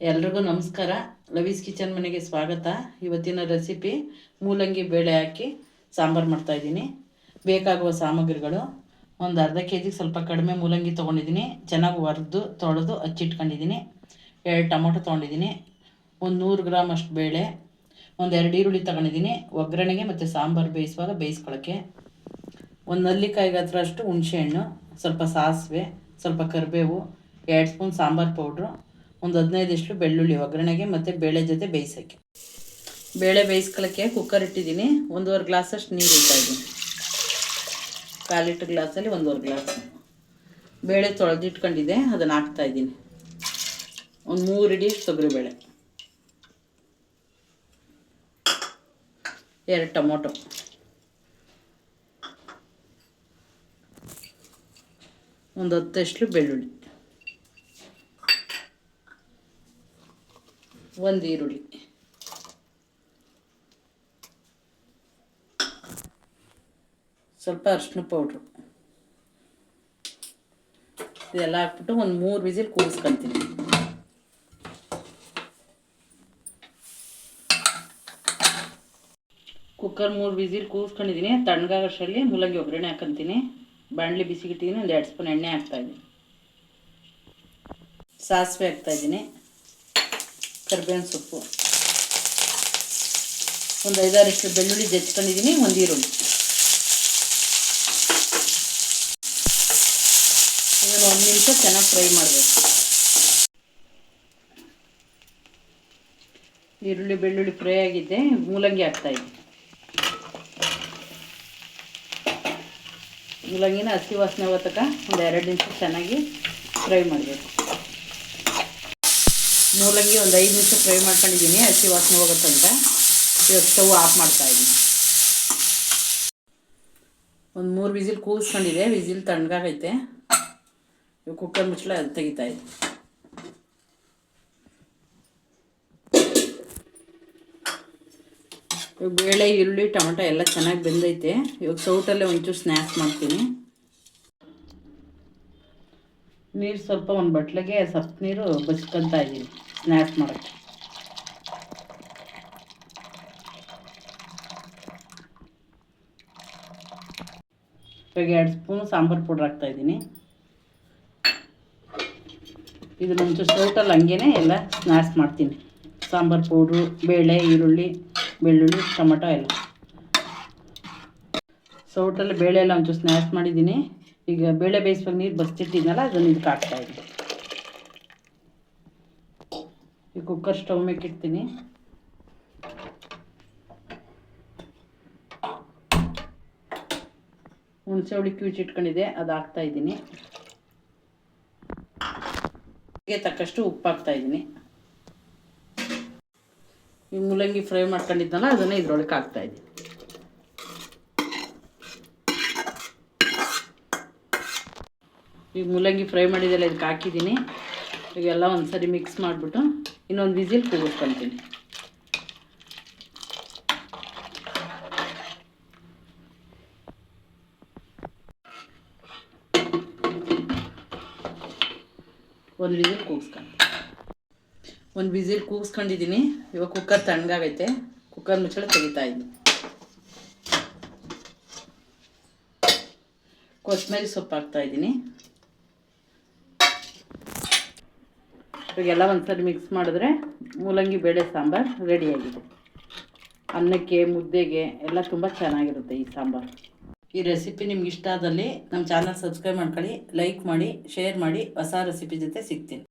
ಎಲ್ರಿಗೂ ನಮಸ್ಕಾರ. ಲವೀಸ್ ಕಿಚನ್ ಮನೆಗೆ ಸ್ವಾಗತ. ಇವತ್ತಿನ ರೆಸಿಪಿ ಮೂಲಂಗಿ ಬೇಳೆ ಹಾಕಿ ಸಾಂಬಾರು ಮಾಡ್ತಾಯಿದ್ದೀನಿ ಬೇಕಾಗುವ ಸಾಮಗ್ರಿಗಳು. ಒಂದು ಅರ್ಧ ಕೆ ಜಿಗೆ ಸ್ವಲ್ಪ ಕಡಿಮೆ ಮೂಲಂಗಿ ತೊಗೊಂಡಿದ್ದೀನಿ. ಚೆನ್ನಾಗಿ ಹುರಿದು ತೊಳೆದು ಹಚ್ಚಿಟ್ಕೊಂಡಿದ್ದೀನಿ ಎರಡು ಟೊಮೊಟೊ ತೊಗೊಂಡಿದ್ದೀನಿ. ಒಂದು ನೂರು ಗ್ರಾಮ್ ಅಷ್ಟು ಬೇಳೆ. ಒಂದು ಎರಡು ಈರುಳ್ಳಿ ತಗೊಂಡಿದ್ದೀನಿ. ಒಗ್ಗರಣೆಗೆ ಮತ್ತು ಸಾಂಬಾರು ಬೇಯಿಸುವಾಗ ಬೇಯಿಸ್ಕೊಳ್ಳೋಕ್ಕೆ ಒಂದು ನಲ್ಲಿಕಾಯಿಗೆ ಹತ್ರ ಅಷ್ಟು ಹುಣಸೆಹಣ್ಣು, ಸ್ವಲ್ಪ ಸಾಸಿವೆ, ಸ್ವಲ್ಪ ಕರಿಬೇವು, ಎರಡು ಸ್ಪೂನ್ ಸಾಂಬಾರು ಪೌಡ್ರು ಒಂದು ಹದಿನೈದಷ್ಟು ಬೆಳ್ಳುಳ್ಳಿ, ಒಗ್ಗರಣೆಗೆ ಮತ್ತು ಬೇಳೆ ಜೊತೆ ಬೇಯಿಸೋಕ್ಕೆ. ಬೇಳೆ ಬೇಯಿಸ್ಕೊಳ್ಳೋಕ್ಕೆ ಕುಕ್ಕರ್ ಇಟ್ಟಿದ್ದೀನಿ. ಒಂದೂವರೆ ಗ್ಲಾಸಷ್ಟು ನೀರು ಇದ್ದೀನಿ. ಕಾಲು ಲೀಟ್ರ್ ಗ್ಲಾಸಲ್ಲಿ ಒಂದೂವರೆ ಗ್ಲಾಸ್ ಬೇಳೆ ತೊಳೆದಿಟ್ಕೊಂಡಿದ್ದೆ, ಅದನ್ನು ಹಾಕ್ತಾ ಇದ್ದೀನಿ. ಒಂದು ಮೂರು ಇಡಿ ತೊಗರಿಬೇಳೆ ಎರಡು ಟೊಮೊಟೊ. ಒಂದು ಹತ್ತಷ್ಟು ಬೆಳ್ಳುಳ್ಳಿ. ಒಂದು ಈರುಳ್ಳಿ. ಸ್ವಲ್ಪ ಅರಿಶಿನ ಪೌಡ್ರು. ಇದೆಲ್ಲ ಹಾಕ್ಬಿಟ್ಟು ಒಂದು ಮೂರು ವಿಸಿಲ್ ಕೂಗಿಸ್ಕೊತೀನಿ ಕುಕ್ಕರ್ ಮೂರು ವಿಸಿಲ್ ಕೂಗಿಸ್ಕೊಂಡಿದ್ದೀನಿ ತಣ್ಣಗಾಗಷ್ಟರಲ್ಲಿ ಮೂಲಂಗಿ ಒಗ್ಗರಣೆ ಹಾಕೊಂತೀನಿ. ಬಾಣಲಿ ಬಿಸಿಗಿಟ್ಟಿದ್ದೀನಿ ಒಂದು ಎರಡು ಸ್ಪೂನ್ ಎಣ್ಣೆ ಹಾಕ್ತಾಯಿದ್ದೀನಿ ಸಾಸಿವೆ ಹಾಕ್ತಾಯಿದ್ದೀನಿ ಕರಿಬೇವಿನ ಸೊಪ್ಪು. ಒಂದು ಐದಾರಷ್ಟು ಬೆಳ್ಳುಳ್ಳಿ ಜಚ್ಕೊಂಡಿದ್ದೀನಿ ಒಂದು ಈರುಳ್ಳಿ. ಇದನ್ನು ಒಂದು ನಿಮಿಷ ಚೆನ್ನಾಗಿ ಫ್ರೈ ಮಾಡಬೇಕು. ಈರುಳ್ಳಿ, ಬೆಳ್ಳುಳ್ಳಿ ಫ್ರೈ ಆಗಿದ್ದೆ ಮೂಲಂಗಿ ಹಾಕ್ತಾಯಿದ್ದೆ ಮೂಲಂಗಿನ ಹಸಿ ವಾಸನೆ ಹೋತಕ ಒಂದು ಎರಡು ನಿಮಿಷ ಚೆನ್ನಾಗಿ ಫ್ರೈ ಮಾಡಬೇಕು. ಮೂಲಂಗಿ ಒಂದು ಐದು ನಿಮಿಷ ಫ್ರೈ ಮಾಡ್ಕೊಂಡಿದ್ದೀನಿ, ಹಸಿ ವಾಸನೆ ಹೋಗುತ್ತಂತ. ಇವಾಗ ಸ್ಟವ್ ಆಫ್ ಮಾಡ್ತಾ ಇದ್ದೀನಿ ಒಂದು ಮೂರು ವಿಸಿಲ್ ಕೂಗಿಸ್ಕೊಂಡಿದೆ ವಿಸಿಲ್ ತಣ್ಣಗಾಗೈತೆ. ಇವಾಗ ಕುಕ್ಕರ್ ಮುಚ್ಚಳ, ಅದು ತೆಗಿತಾ ಇದೆ ಇವಾಗ ಬೇಳೆ, ಈರುಳ್ಳಿ, ಟೊಮೆಟೊ ಎಲ್ಲ ಚೆನ್ನಾಗಿ ಬೆಂದೈತೆ. ಇವಾಗ ಸೌಟಲ್ಲೇ ಒಂಚೂರು ಸ್ನ್ಯಾಕ್ಸ್ ಮಾಡ್ತೀನಿ. ನೀರು ಸ್ವಲ್ಪ ಒಂದು ಬಟ್ಲಿಗೆ ಸ್ವಲ್ಪ ನೀರು ಬಸ್ಕೊತಾ ಇದ್ದೀನಿ, ಸ್ನ್ಯಾಕ್ಸ್ ಮಾಡೋಕ್ಕೆ. ಇವಾಗ ಎರಡು ಸ್ಪೂನ್ ಸಾಂಬಾರು ಪೌಡ್ರ್ ಹಾಕ್ತಾಯಿದ್ದೀನಿ ಇದು ಒಂಚೂರು ಸೌಟಲ್ಲಿ ಹಂಗೇ ಎಲ್ಲ ಸ್ನ್ಯಾಕ್ಸ್ ಮಾಡ್ತೀನಿ. ಸಾಂಬಾರು ಪೌಡ್ರು, ಬೇಳೆ, ಈರುಳ್ಳಿ, ಬೆಳ್ಳುಳ್ಳಿ, ಟೊಮೆಟೊ ಎಲ್ಲ. ಸೌಟಲ್ಲಿ ಬೇಳೆ ಎಲ್ಲ ಒಂಚೂರು ಸ್ನ್ಯಾಕ್ಸ್ ಮಾಡಿದ್ದೀನಿ. ಈಗ ಬೇಳೆ ಬೇಯಿಸುವಾಗ ನೀರು ಬಸ್ತಿಟ್ಟಿದ್ನಲ್ಲ ಅದನ್ನು ಇದಕ್ಕೆ ಇದ್ದೆ. ಈ ಕುಕ್ಕರ್ ಸ್ಟವ್ ಮೇಕಿಡ್ತೀನಿ ಹುಣಸೆ ಹುಳಿ ಕ್ಯೂಚಿಟ್ಕೊಂಡಿದೆ ಅದು ಹಾಕ್ತಾ ಇದ್ದೀನಿ. ತಕ್ಕಷ್ಟು ಉಪ್ಪು ಹಾಕ್ತಾ ಇದ್ದೀನಿ. ಈ ಮೂಲಂಗಿ ಫ್ರೈ ಮಾಡ್ಕೊಂಡಿದ್ದಲ್ಲ, ಅದನ್ನು ಇದ್ರೊಳಗೆ ಹಾಕ್ತಾಯಿದ್ದೀನಿ ಈಗ ಮೂಲಂಗಿ ಫ್ರೈ ಮಾಡಿದೆಲ್ಲ ಇದಕ್ಕೆ ಹಾಕಿದ್ದೀನಿ. ಇವೆಲ್ಲ ಒಂದು ಸರಿ ಮಿಕ್ಸ್ ಮಾಡಿಬಿಟ್ಟು ಇನ್ನೊಂದು ವಿಸಿಲ್ ಕೂಗಿಸ್ಕೊತೀನಿ. ಒಂದು ವಿಸಿಲ್ ಕೂಗಿಸ್ಕೊಂಡು ಒಂದು ವಿಸಿಲ್ ಕೂಗಿಸ್ಕೊಂಡಿದ್ದೀನಿ. ಇವಾಗ ಕುಕ್ಕರ್ ತಣ್ಣಗಾಗೈತೆ. ಕುಕ್ಕರ್ ಮುಚ್ಚಳ ತೆಗಿತಾ ಇದ್ದೀನಿ ಕೊತ್ತಂಬರಿ ಸೊಪ್ಪು ಹಾಕ್ತಾಯಿದ್ದೀನಿ ಇವಾಗೆಲ್ಲ ಒಂದ್ಸರಿ ಮಿಕ್ಸ್ ಮಾಡಿದ್ರೆ ಮೂಲಂಗಿ, ಬೇಳೆ, ಸಾಂಬಾರು ರೆಡಿಯಾಗಿದೆ ಅನ್ನಕ್ಕೆ, ಮುದ್ದೆಗೆ ಎಲ್ಲ ತುಂಬ ಚೆನ್ನಾಗಿರುತ್ತೆ ಈ ಸಾಂಬಾರು. ಈ ರೆಸಿಪಿ ನಿಮ್ಗೆ ಇಷ್ಟ ಆದಲ್ಲಿ ನಮ್ಮ ಚಾನಲ್ ಸಬ್ಸ್ಕ್ರೈಬ್ ಮಾಡ್ಕೊಳ್ಳಿ ಲೈಕ್ ಮಾಡಿ ಶೇರ್ ಮಾಡಿ, ಹೊಸ ರೆಸಿಪಿ ಜೊತೆ ಸಿಗ್ತೀನಿ.